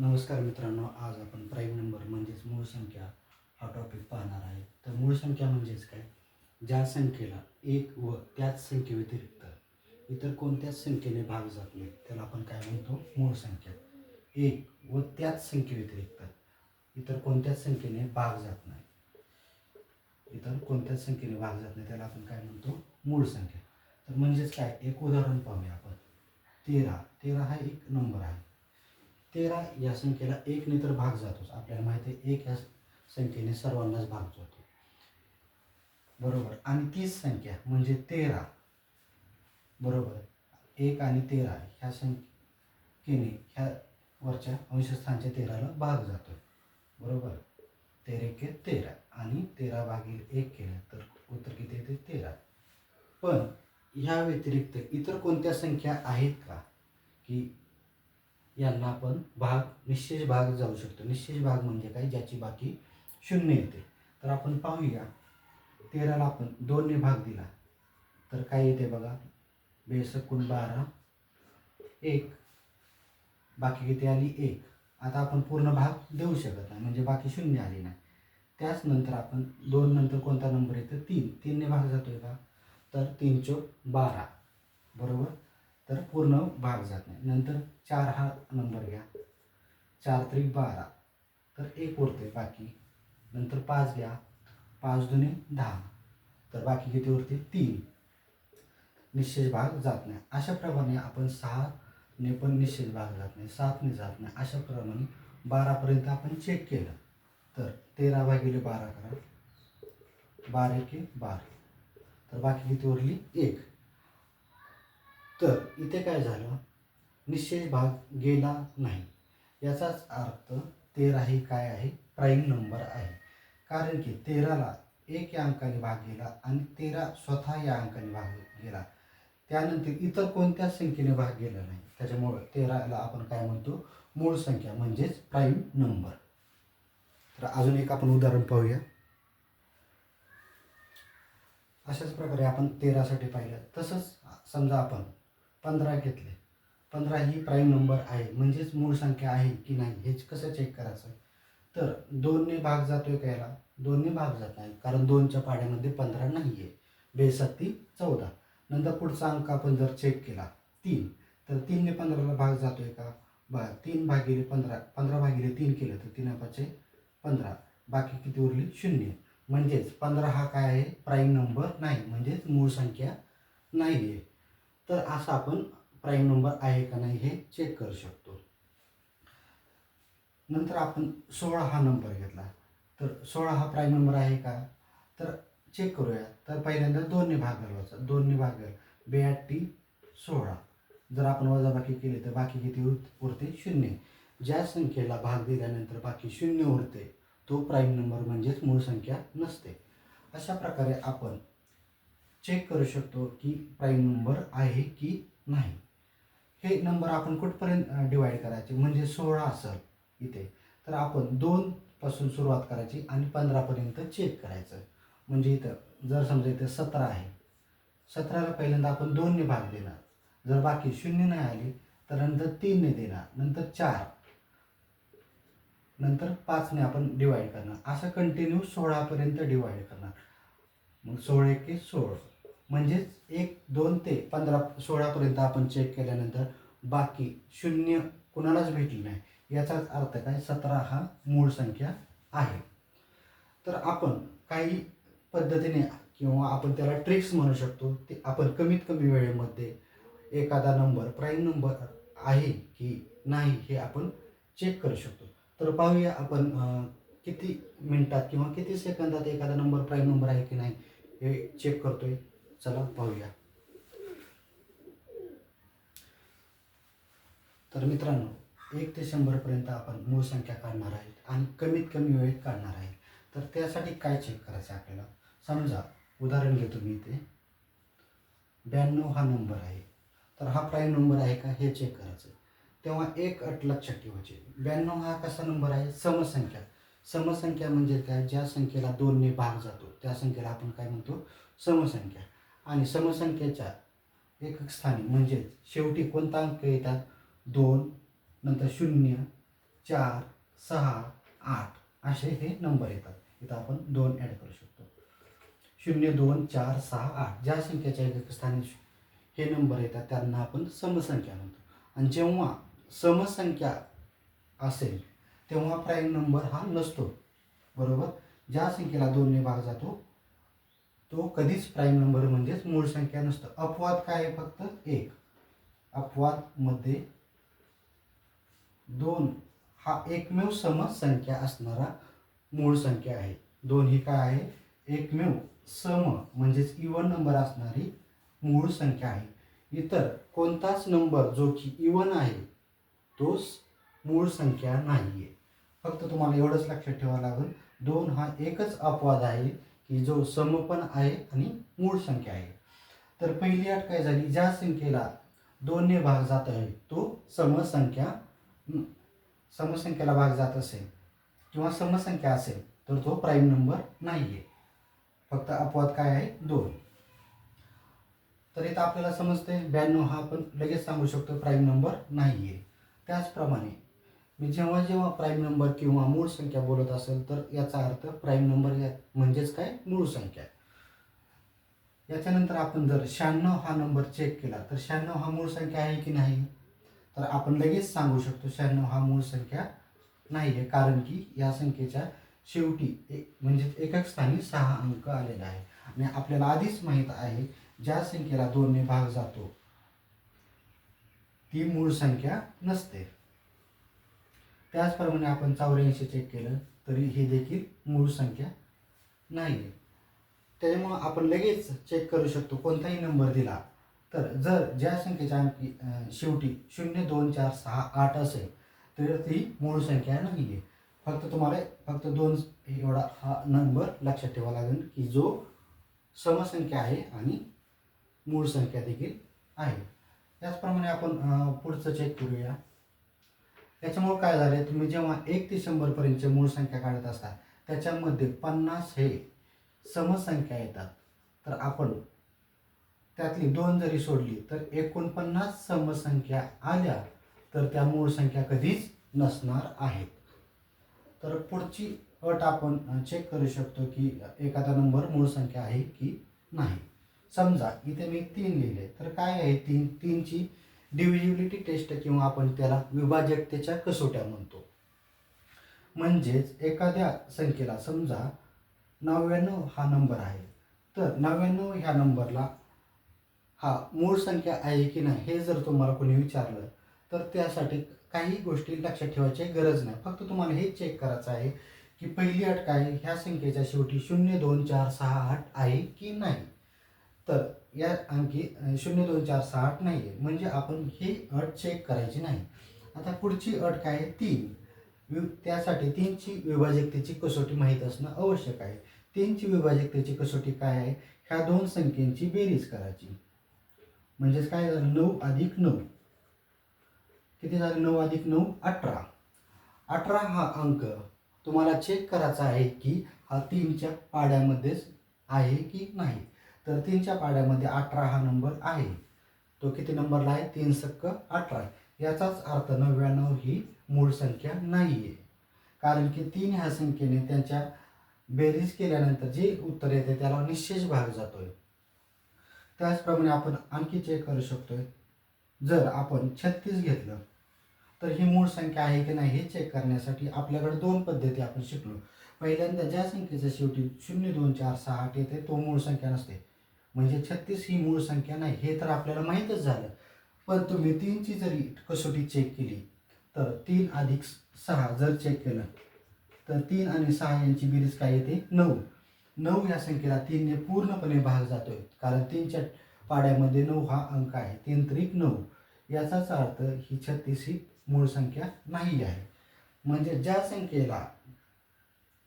नमस्कार मित्रांनो आज आपण प्राईम नंबर म्हणजेच मूळ संख्या हा टॉपिक पाहणार आहे. तर मूळ संख्या म्हणजेच काय? ज्या संख्येला एक व त्याच संख्येव्यतिरिक्त इतर कोणत्याच संख्येने भाग जात नाही त्याला आपण काय म्हणतो? मूळ संख्या. एक व त्याच संख्येव्यतिरिक्त इतर कोणत्याच संख्येने भाग जात नाही. इतर कोणत्याच संख्येने भाग जात नाही त्याला आपण काय म्हणतो? मूळ संख्या. तर म्हणजेच काय? एक उदाहरण पाहूया आपण. तेरा. तेरा हा एक नंबर आहे. तेरा या संख्येला एकने तर भाग जातोच. आपल्याला माहिती आहे एक या संख्येने सर्वांनाच भाग जातो. बरोबर. आणि तीच संख्या म्हणजे तेरा. बरोबर. एक आणि तेरा ह्या संख्येने ह्या वरच्या अंशस्थानच्या तेराला भाग जातो बरोबर. तेरे के तेरा. आणि तेरा भागील एक केलं तर उत्तर किती येते? तेरा. पण ह्या व्यतिरिक्त इतर कोणत्या संख्या आहेत का? की यांना आपण भाग निश्चेष भाग जाऊ शकतो. निश्चेष भाग म्हणजे काय? ज्याची बाकी शून्य येते. तर आपण पाहूया. तेराला आपण दोनने भाग दिला. तर काय येते बघा? बेसकून बारा. एक. बाकी किती आली? एक. आता आपण पूर्ण भाग देऊ शकत नाही. म्हणजे बाकी शून्य आली नाही. त्याच नंतर आपण दोन नंतर कोणता नंबर येतो? तीन. तीनने भाग जातोय का? तर तीन चो बारा. बरोबर? तर पूर्ण भाग जात नाही. नंतर चार हा नंबर घ्या. चार त्रिक बारा. तर एक उरते बाकी. नंतर पाच घ्या. पाच दुने दहा. तर बाकी किती उरते तीन. निश्चित भाग जात नाही. अशा प्रमाणे आपण सहाने पण निश्चित भाग जात नाही. सातने जात नाही. अशा प्रमाणे बारापर्यंत आपण चेक केलं. तर तेरा भागिले बारा करा. बारा एके बारा. तर बाकी किती उरली? एक. तर इथे काय झालं? निश्चय भाग गेला नाही. याचाच अर्थ तेरा ही काय आहे? प्राईम नंबर आहे. कारण की तेराला एक या अंकाने भाग गेला आणि तेरा स्वतः या अंकाने भाग गेला. त्यानंतर इतर कोणत्याच संख्येने भाग गेला नाही? त्याच्यामुळं तेराला आपण काय म्हणतो? मूळ संख्या म्हणजेच प्राईम नंबर. तर अजून एक आपण उदाहरण पाहूया. अशाच प्रकारे आपण तेरासाठी पाहिलं. तसंच समजा आपण पंधरा घेतले. पंधरा ही प्राईम नंबर आहे. म्हणजेच मूळ संख्या आहे की नाही हेच कसं चेक करायचं? तर दोनने भाग जातोय का याला? दोनने भाग जात नाही कारण दोनच्या पाड्यामध्ये पंधरा नाही आहे बेसत्ती चौदा. नंतर पुढचा अंक आपण जर चेक केला तीन. तर तीनने पंधराला भाग जातोय का? बा तीन भागिले पंधरा पंधरा भागिले तीन केलं तर तीन पाचशे पंधरा. बाकी किती उरली? शून्य. म्हणजेच पंधरा हा काय आहे? प्राईम नंबर नाही. म्हणजेच मूळ संख्या नाही आहे तर असं आपण प्राईम नंबर आहे का नाही हे चेक करू शकतो. नंतर आपण सोळा हा नंबर घेतला. तर सोळा हा प्राईम नंबर आहे का? तर चेक करूया. तर पहिल्यांदा दोनने भाग घालवायचा दोनने भाग घाल बेआटी सोळा. जर आपण वजाबाकी केली तर बाकी किती उर उरते? शून्य. ज्या संख्येला भाग दिल्यानंतर बाकी शून्य उरते तो प्राईम नंबर म्हणजेच मूळ संख्या नसते. अशा प्रकारे आपण चेक करू शकतो की प्राईम नंबर आहे की नाही. हे नंबर आपण कुठपर्यंत डिवाईड करायचे? म्हणजे सोळा असेल इथे. तर आपण दोनपासून सुरुवात करायची आणि पंधरापर्यंत चेक करायचं. म्हणजे इथं जर समजा इथं सतरा आहे सतराला पहिल्यांदा आपण दोनने भाग देणार. जर बाकी शून्य नाही आली तर नंतर तीनने देणार. नंतर चार. नंतर पाचने आपण डिवाईड करणार. असं कंटिन्यू सोळापर्यंत डिवाईड करणार. मग सोळा एके सोळा. म्हणजेच एक दोन ते पंधरा सोळापर्यंत आपण चेक केल्यानंतर बाकी शून्य कुणालाच भेटली नाही. याचाच अर्थ काय? सतरा हा मूळ संख्या आहे. तर आपण काही पद्धतीने किंवा आपण त्याला ट्रिक्स म्हणू शकतो. ते आपण कमीत कमी वेळेमध्ये एखादा नंबर प्राईम नंबर आहे की नाही हे आपण चेक करू शकतो. तर पाहूया आपण किती मिनटात किंवा किती सेकंदात एखादा नंबर प्राईम नंबर आहे की नाही. हे चेक करतोय. चला पाहूया. तर मित्रांनो एक ते शंभरपर्यंत आपण मूळ संख्या काढणार आहेत आणि कमीत कमी वेळेत काढणार आहे. तर त्यासाठी काय चेक करायचं आहे आपल्याला? समजा उदाहरण घेतो मी इथे. ब्याण्णव हा नंबर आहे. तर हा प्राईम नंबर आहे का? हे चेक करायचं. तेव्हा एक अट लक्षात ठेवायचे. ब्याण्णव हा कसा नंबर आहे? समसंख्या. समसंख्या म्हणजे काय? ज्या संख्येला दोनने भाग जातो त्या संख्येला आपण काय म्हणतो? समसंख्या. आणि समसंख्येच्या एकक स्थानी म्हणजेच शेवटी कोणता अंक येतात? दोन नंतर शून्य चार सहा आठ असे हे नंबर येतात. इथं आपण दोन ॲड करू शकतो. शून्य दोन चार सहा आठ ज्या संख्येच्या एकक स्थानी हे नंबर येतात त्यांना आपण समसंख्या म्हणतो. आणि जेव्हा समसंख्या असेल तेव्हा प्राईम नंबर हा नसतो. बरोबर? ज्या संख्येला दोनने भाग जातो तो कधीच प्राईम नंबर म्हणजेच मूळ संख्या नसतं. अपवाद काय आहे फक्त? एक. अपवादमध्ये दोन हा एकमेव समसंख्या असणारा मूळ संख्या आहे. दोन ही काय आहे? एकमेव सम म्हणजेच इवन नंबर असणारी मूळ संख्या आहे. इतर कोणताच नंबर जो की इवन आहे तोच मूळ संख्या नाही आहे फक्त तुम्हाला एवढंच लक्षात ठेवावं लागेल. दोन हा एकच अपवाद आहे की जो समपण आहे आणि मूळ संख्या आहे. तर पहिली अट काय झाली? ज्या संख्येला दोनने भाग जात आहे तो समसंख्या समसंख्येला भाग जात असेल किंवा समसंख्या असेल तर तो प्राईम नंबर नाही आहे फक्त अपवाद काय आहे? दोन. तर इथं आपल्याला समजते ब्याण्णव हा आपण लगेच सांगू शकतो प्राईम नंबर नाही आहे त्याचप्रमाणे मी जेव्हा जेव्हा प्राईम नंबर किंवा मूळ संख्या बोलत असेल तर याचा अर्थ प्राईम नंबर या म्हणजेच काय? मूळ संख्या. याच्यानंतर आपण जर शहाण्णव हा नंबर चेक केला तर शहाण्णव हा मूळ संख्या आहे की नाही? तर आपण लगेच सांगू शकतो शहाण्णव हा मूळ संख्या नाही आहे कारण की या संख्येच्या शेवटी एक म्हणजे एकक स्थानी सहा अंक आलेला आहे आणि आपल्याला आधीच माहीत आहे ज्या संख्येला दोनने भाग जातो ती मूळ संख्या नसते. त्याचप्रमाणे आपण चौऱ्याऐंशी चेक केलं तरी ही देखील मूळ संख्या नाही आहे त्याच्यामुळं आपण लगेच चेक करू शकतो कोणताही नंबर दिला तर. जर ज्या संख्येच्या अंकी शेवटी शून्य दोन चार सहा आठ असेल तर ती मूळ संख्या नाही आहे फक्त तुम्हाला फक्त दोन एवढा हा नंबर लक्षात ठेवावा लागेल की जो समसंख्या आहे आणि मूळ संख्या देखील आहे. त्याचप्रमाणे आपण पुढचं चेक करूया. त्याच्यामुळे काय झालं तुम्ही जेव्हा एक ते शंभरपर्यंतचे मूळ संख्या काढत असता त्याच्यामध्ये पन्नास हे समसंख्या येतात. तर आपण त्यातली दोन जरी सोडली तर एकोणपन्नास समसंख्या आल्या तर त्या मूळ संख्या कधीच नसणार आहेत. तर पुढची अट आपण चेक करू शकतो की एखादा नंबर मूळ संख्या आहे की नाही. समजा इथे मी तीन लिहिले तर काय आहे तीन? तीनची डिव्हिजिबिलिटी टेस्ट किंवा आपण त्याला विभाजकतेच्या कसोट्या म्हणतो. म्हणजेच एखाद्या संख्येला समजा नव्याण्णव हा नंबर आहे. तर नव्याण्णव ह्या नंबरला हा मूळ संख्या आहे की नाही हे जर तुम्हाला कोणी विचारलं तर त्यासाठी काही गोष्टी लक्षात ठेवायची गरज नाही. फक्त तुम्हाला हे चेक करायचं आहे की पहिली अट काय ह्या संख्येच्या शेवटी शून्य दोन चार सहा आठ आहे की नाही. तर या अंकी शून्य दोन चार सहा आठ नाही आहे म्हणजे आपण ही अट चेक करायची नाही. आता पुढची अट काय आहे? तीन. वि त्यासाठी तीनची विभाजकतेची कसोटी माहीत असणं आवश्यक आहे. तीनची विभाजकतेची कसोटी काय आहे? ह्या दोन संख्येची बेरीज करायची. म्हणजेच काय झालं? नऊ अधिक नऊ. किती झालं? नऊ अधिक नऊ अठरा. अठरा हा अंक तुम्हाला चेक करायचा आहे की हा तीनच्या पाड्यामध्येच आहे की नाही? तर तीनच्या पाड्यामध्ये अठरा हा नंबर आहे. तो किती नंबरला आहे? तीन सक्क अठरा याचाच अर्थ नव्याण्णव ही मूळ संख्या नाही आहे कारण की तीन ह्या संख्येने त्यांच्या बेरीज केल्यानंतर जे उत्तर येते त्याला निश्चेष भाग जातोय. त्याचप्रमाणे आपण आणखी चेक करू शकतोय. जर आपण छत्तीस घेतलं तर ही मूळ संख्या आहे की नाही हे चेक करण्यासाठी आपल्याकडे दोन पद्धती आपण शिकलो. पहिल्यांदा ज्या संख्येच्या शेवटी शून्य दोन चार सहा आठ येते तो मूळ संख्या नसते. म्हणजे छत्तीस ही मूळ संख्या नाही हे तर आपल्याला माहीतच झालं. पण तुम्ही तीनची जरी कसोटी चेक केली तर तीन अधिक सहा जर चेक केलं तर तीन आणि सहा यांची बेरीज काय येते? नऊ. नऊ या संख्येला तीनने पूर्णपणे भाग जातोय कारण तीनच्या पाड्यामध्ये नऊ हा अंक आहे तीन त्रिक नऊ. याचाच अर्थ ही छत्तीस ही मूळ संख्या नाही आहे. म्हणजे ज्या संख्येला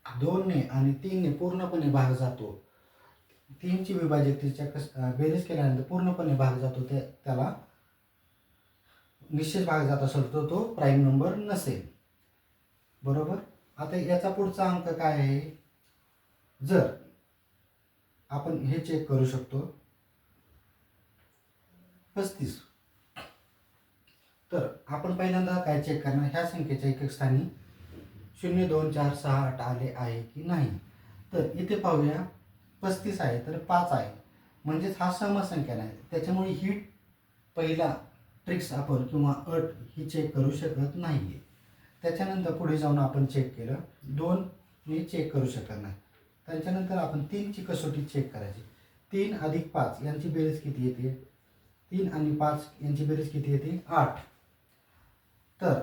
दोनने आणि तीनने पूर्णपणे भाग जातो तीनची विभाजकतेच्या कस बेरीज केल्यानंतर पूर्णपणे भाग जातो ते त्याला. निश्चित भाग जात असेल तर तो प्राईम नंबर नसेल. बरोबर? आता याचा पुढचा अंक काय आहे? जर आपण हे चेक करू शकतो. पस्तीस. तर आपण पहिल्यांदा काय चेक करणार? ह्या संख्येच्या एकक स्थानी शून्य दोन चार सहा आठ आले आहे की नाही? तर इथे पाहूया. पस्तीस आहे तर पाच आहे. म्हणजेच हा समसंख्या नाही. त्याच्यामुळे ही पहिला ट्रिक्स आपण किंवा अट ही चेक करू शकत नाही आहे त्याच्यानंतर पुढे जाऊन आपण चेक केलं. दोन मी चेक करू शकत नाही. त्याच्यानंतर आपण तीनची कसोटी चेक करायची. तीन अधिक पाच यांची बेरीज किती येते? तीन आणि पाच यांची बेरीज किती येते? आठ. तर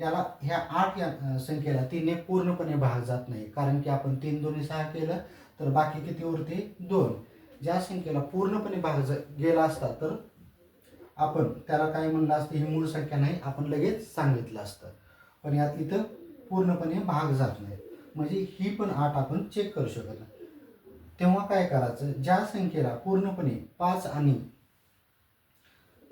याला ह्या आठ या संख्येला तीनने पूर्णपणे भाग जात नाही. कारण की आपण तीन दोन्ही सहा केलं तर बाकी किती उरते दोन. ज्या संख्येला पूर्णपणे भाग ज गेला असता तर आपण त्याला काय म्हणलं असतं? ही मूळ संख्या नाही आपण लगेच सांगितलं असतं. पण यात इथं पूर्णपणे भाग जात नाही. म्हणजे ही पण आठ आपण चेक करू शकत नाही. तेव्हा काय करायचं? ज्या संख्येला पूर्णपणे पाच आणि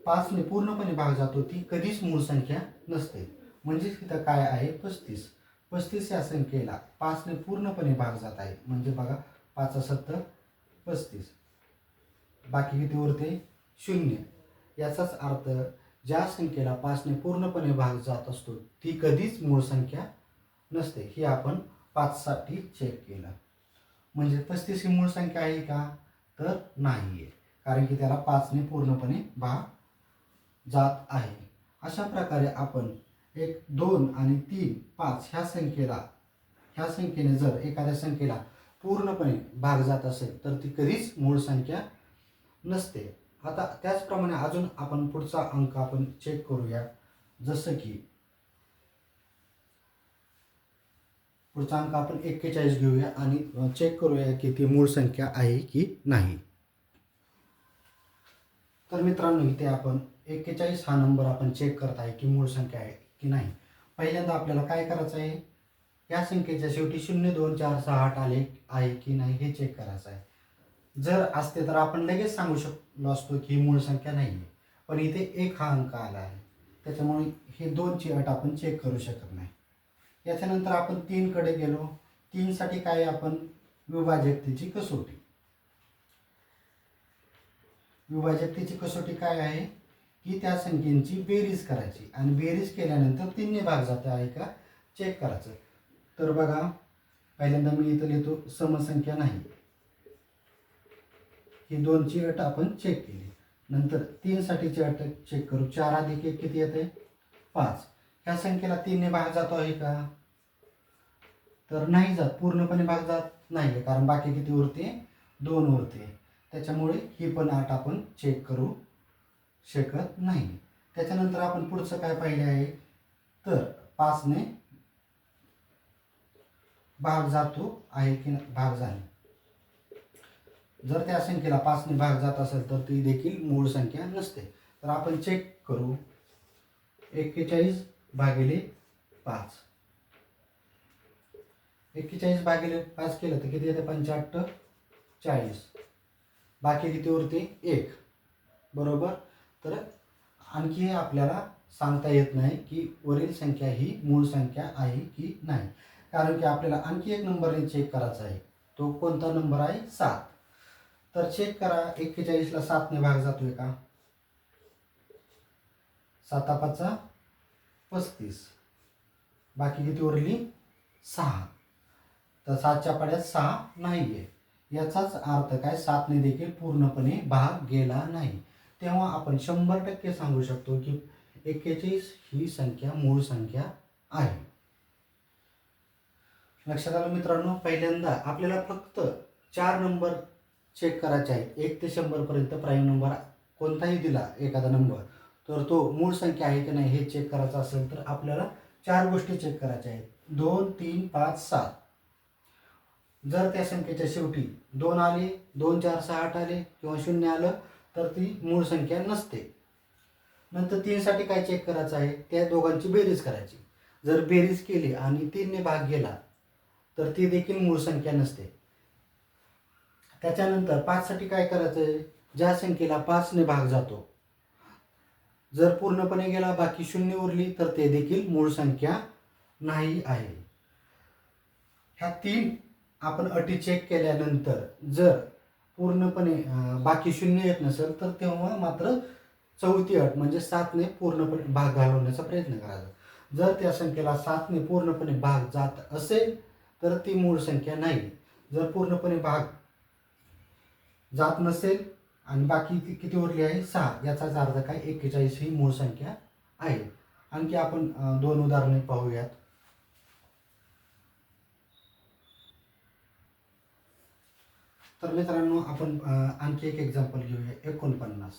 पाचने पूर्णपणे भाग जातो ती कधीच मूळ संख्या नसते. म्हणजेच इथं काय आहे? पस्तीस. पस्तीस या संख्येला पाचने पूर्णपणे भाग जात आहे. म्हणजे बघा पाच सत्तर पस्तीस. बाकी किती उरते? शून्य. याचाच अर्थ ज्या संख्येला पाचने पूर्णपणे भाग जात असतो ती कधीच मूळ संख्या नसते. ही आपण पाचसाठी चेक केलं. म्हणजे पस्तीस ही मूळ संख्या आहे का? तर नाही आहे कारण की त्याला पाचने पूर्णपणे भाग जात आहे. अशा प्रकारे आपण एक दोन आणि तीन पाच ह्या संख्येला ह्या संख्येने जर एखाद्या संख्येला पूर्णपणे भाग जात असेल तर ती कधीच मूळ संख्या नसते. आता त्याचप्रमाणे अजून आपण पुढचा अंक आपण चेक करूया. जसं की पुढचा अंक आपण एक्केचाळीस घेऊया आणि चेक करूया की ती मूळ संख्या आहे की नाही. तर मित्रांनो इथे आपण एक्केचाळीस हा नंबर आपण चेक करत आहे की मूळ संख्या आहे की नाही. पहिल्यांदा आपल्याला काय करायचं आहे? या संख्येच्या शेवटी शून्य दोन चार सहा आठ आले आहे की नाही हे चेक करायचं आहे. जर असते तर आपण लगेच सांगू शकलो असतो की ही मूळ संख्या नाही आहे. पण इथे एक हा अंक आला आहे. त्याच्यामुळे हे दोनची अट आपण चेक करू शकत नाही. याच्यानंतर आपण तीनकडे गेलो. तीनसाठी काय आपण? विभाजकतेची कसोटी. विभाजकतेची कसोटी काय आहे? की त्या संख्येची बेरीज करायची. आणि बेरीज केल्यानंतर तीनने भाग जात आहे का? चेक करायचं. तर बघा पहिल्यांदा मी इथं लिहितो समसंख्या नाही. ही दोनची अट आपण चेक केली. नंतर तीनसाठीची अट चेक करू. चार अधिक एक किती येते? पाच. ह्या संख्येला तीनने भाग जातो आहे का? तर नाही जात. पूर्णपणे भाग जात नाही कारण बाकी किती उरते? दोन उरते. त्याच्यामुळे ही पण अट आपण चेक करू शकत नाही. त्याच्यानंतर आपण पुढचं काय पाहिले आहे? तर पाचने भाग जातो आहे की नाही? भाग झाली. जर त्या संख्येला पाचने भाग जात असेल तर ती देखील मूळ संख्या नसते. तर आपण चेक करू. एक्केचाळीस भागिले पाच. एक्केचाळीस भागिले पाच केलं तर किती येते? पंच्याहत्तर चाळीस. बाकी किती उरते? एक. बरोबर? तर आणखी आपल्याला सांगता येत नाही की वरील संख्या ही मूळ संख्या आहे की नाही. कारण की आपल्याला आणखी एक नंबरने चेक करायचा आहे. तो कोणता नंबर आहे? सात. तर चेक करा. एक्केचाळीसला सातने भाग जातोय का? साता पाचा पस्तीस. बाकी किती उरली? सहा. तर सातच्या पाड्यात सहा नाही आहे याचाच अर्थ काय? सातने देखील पूर्णपणे भाग गेला नाही. तेव्हा आपण शंभर टक्के सांगू शकतो की एक्केचाळीस ही संख्या मूळ संख्या आहे. लक्षात आलं मित्रांनो? पहिल्यांदा आपल्याला फक्त चार नंबर चेक करायचे आहेत. एक ते शंभरपर्यंत प्राईम नंबर कोणताही दिला एखादा नंबर तर तो मूळ संख्या आहे की नाही हे चेक करायचं असेल तर आपल्याला चार गोष्टी चेक करायच्या आहेत. दोन तीन पाच सात. जर त्या संख्येच्या शेवटी दोन आले दोन चार सहा आठ आले किंवा शून्य आलं तर ती मूळ संख्या नसते. नंतर तीनसाठी काय चेक करायचं आहे? त्या दोघांची बेरीज करायची. जर बेरीज केली आणि तीनने भाग गेला तर ती देखील मूळ संख्या नसते. त्याच्यानंतर पाचसाठी काय करायचं आहे ज्या संख्येला पाचने भाग जातो. जर पूर्णपणे गेला बाकी शून्य उरली तर ते देखील मूळ संख्या नाही आहे. ह्या तीन आपण अटी चेक केल्यानंतर जर पूर्णपणे बाकी शून्य येत नसेल तर तेव्हा मात्र चौथी अट म्हणजे सातने पूर्णपणे भाग घालवण्याचा प्रयत्न करायचा. जर त्या संख्येला सातने पूर्णपणे भाग जात असेल तर ती मूळ संख्या नाही. जर पूर्णपणे भाग जात नसेल आणि बाकी किती उरली आहे? सहा. याचाच अर्थ काय? एक्केचाळीस ही मूळ संख्या आहे. आणखी आपण दोन उदाहरणे पाहूयात. तर मित्रांनो आपण आणखी एक एक्झाम्पल घेऊया. एकोणपन्नास.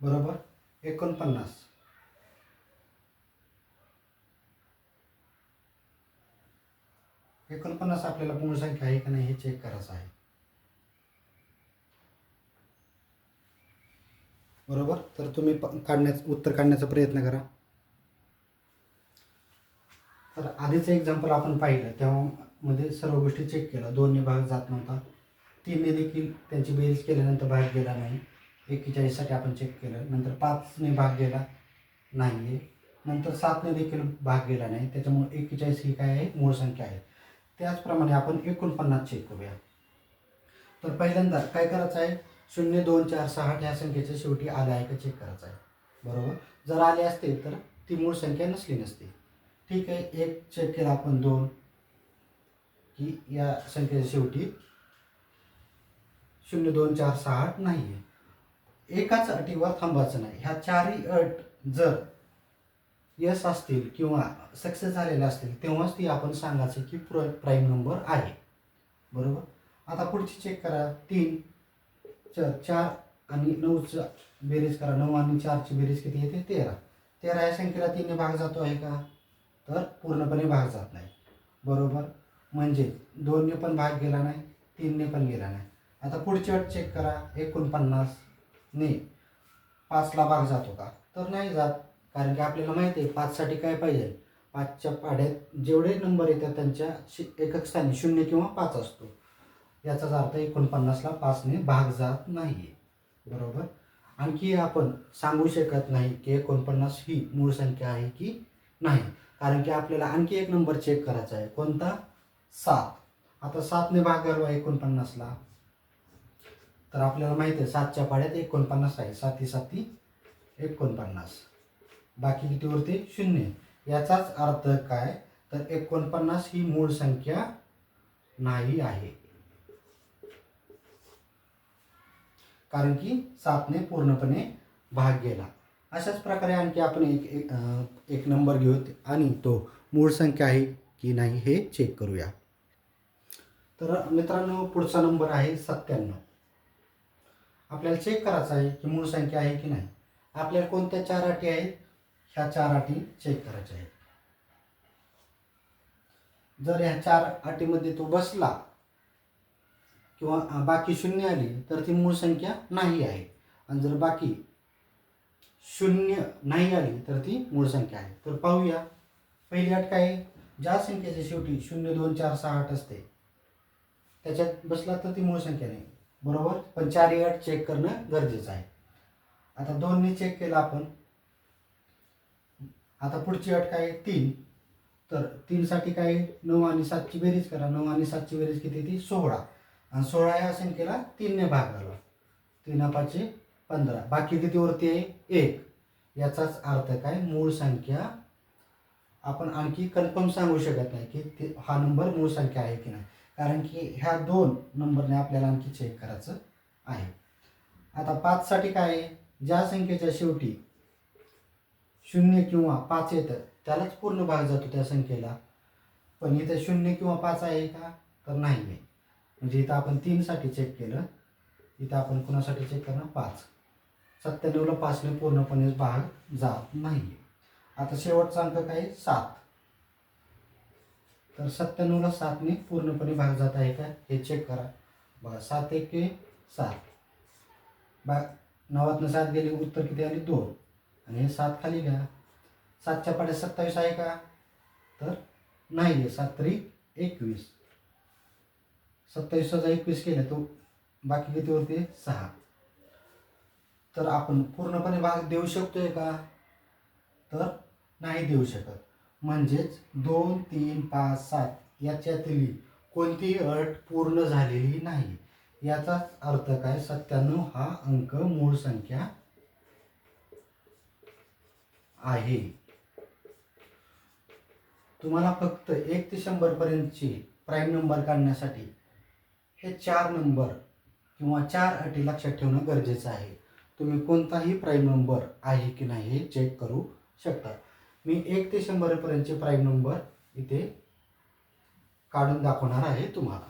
बरोबर? एकोणपन्नास. एकोणपन्नास आपल्याला मूळ संख्या आहे का नाही हे चेक करायचं आहे. बरोबर? तर तुम्ही प- उत्तर काढण्याचा प्रयत्न करा. तर आधीचं एक्झाम्पल आपण पाहिलं तेव्हा मध्ये सर्व गोष्टी चेक केलं दोन्ही भाग जात नव्हता. तीनने देखील त्यांची बेरीज केल्यानंतर भाग गेला नाही. एक्केचाळीससाठी आपण चेक केलं. नंतर पाचने भाग गेला नाही आहे नंतर सातने देखील भाग गेला नाही. त्याच्यामुळे एक्केचाळीस ही काय आहे? मूळ संख्या आहे. त्याचप्रमाणे आपण एकोणपन्नास चेक करूया. तर पहिल्यांदा काय करायचं आहे? शून्य दोन चार सहा ह्या संख्येच्या शेवटी आल्या आहे का चेक करायचं आहे. बरोबर? जर आले असते तर ती मूळ संख्या नसली नसती. ठीक आहे एक चेक केला आपण दोन. की या संख्येच्या शेवटी शून्य दोन चार सहा आठ नाही आहे एकाच अटीवर थांबायचं नाही. ह्या चारही अट जर यस असतील किंवा सक्सेस झालेले असतील तेव्हाच ती आपण सांगायचं की प्र प्राईम नंबर आहे. बरोबर? आता पुढची चेक करा. तीन च चार आणि नऊचं बेरीज करा. नऊ आणि चारची बेरीज किती येते? तेरा. तेरा या संख्येला तीनने भाग जातो आहे का? तर पूर्णपणे भाग जात नाही. बरोबर? म्हणजे दोनने पण भाग गेला नाही तीनने पण गेला नाही. आता पुढची अट चेक करा. एकोणपन्नासने पाचला भाग जातो का? तर नाही जात. कारण की आपल्याला माहिती आहे पाचसाठी काय पाहिजे? पाचच्या पाड्यात जेवढे नंबर येतात त्यांच्या शि एकक स्थानी शून्य किंवा पाच असतो. याचाच अर्थ एकोणपन्नासला पाचने भाग जात नाही आहे बरोबर? आणखी आपण सांगू शकत नाही की एकोणपन्नास ही मूळ संख्या आहे की नाही. कारण की आपल्याला आणखी एक नंबर चेक करायचा आहे. कोणता? सात. आता सातने भाग घालवा एकोणपन्नासला. तर आपल्याला माहिती आहे सातच्या पाड्यात एकोणपन्नास आहे. साती साती एकोणपन्नास. बाकी किती उरते शून्य. याचाच अर्थ काय? तर एकोणपन्नास ही मूळ संख्या नाही आहे. कारण की सातने पूर्णपणे भाग गेला. अशाच प्रकारे आणखी आपण एक एक एक नंबर घेऊ आणि तो मूळ संख्या आहे की नाही हे चेक करूया. तर मित्रांनो पुढचा नंबर आहे सत्त्याण्णव. आपल्याला चेक करायचं आहे की मूळ संख्या आहे की नाही. आपल्याला कोणत्या चार अटी आहेत? ह्या चार अटी चेक करायच्या आहेत. जर ह्या चार अटीमध्ये तो बसला किंवा बाकी शून्य आली तर ती मूळ संख्या नाही आहे. आणि जर बाकी शून्य नाही आली तर ती मूळ संख्या आहे. तर पाहूया. पहिली अट काय आहे? ज्या संख्येच्या शेवटी शून्य दोन चार सहा आठ असते त्याच्यात बसला तर ती मूळ संख्या नाही. बरोबर? पण चारही अट चेक करणं गरजेचं आहे. आता दोनने चेक केलं आपण आता पुढची अट काय तीन. तर तीनसाठी काय आहे? नऊ आणि सातची बेरीज करा. नऊ आणि सातची बेरीज किती ती? सोळा. आणि सोळा या संख्येला तीनने भाग घाला. तीन पाचशे पंधरा. बाकी किती वरती आहे? एक. याचाच अर्थ काय? मूळ संख्या. आपण आणखी कन्फर्म सांगू शकत नाही की ते हा नंबर मूळ संख्या आहे की नाही. कारण की ह्या दोन नंबरने आपल्याला आणखी चेक करायचं आहे. आता पाचसाठी काय ज्या संख्येच्या शेवटी शून्य किंवा पाच येतं त्यालाच पूर्ण भाग जातो त्या संख्येला. पण इथं शून्य किंवा पाच आहे का? तर नाही आहे. म्हणजे इथं आपण तीनसाठी चेक केलं. इथं आपण कुणासाठी चेक करणार? पाच. सत्त्याण्णवला पाचने पूर्णपणे भाग जात नाही. आता शेवटचा अंक काय सात. तर सत्त्याण्णवला सातने पूर्णपणे भाग जात आहे का? हे चेक करा. बघा सात एक सात. बा नवातनं सात गेले उत्तर किती आले? दोन. आणि हे सात खाली घ्या. सातच्या पाड्यात सत्तावीस आहे का? तर नाही आहे. सात तरी एकवीस. सत्तावीसचा एकवीस केलं तो बाकी किती होते सहा. तर आपण पूर्णपणे भाग देऊ शकतोय का? तर नाही देऊ शकत. म्हणजेच दोन तीन पाच सात याच्यातली कोणतीही अट पूर्ण झालेली नाही. याचाच अर्थ काय? सत्त्याण्णव हा अंक मूळ संख्या आहे. तुम्हाला फक्त एक ते शंभर पर्यंतची प्राईम नंबर काढण्यासाठी हे चार नंबर किंवा चार अटी लक्षात ठेवणं गरजेचं आहे. तुम्ही कोणताही प्राईम नंबर आहे की नाही हे चेक करू शकता. मी एक ते शंभरपर्यंतचे प्राईम नंबर इथे काढून दाखवणार आहे तुम्हाला.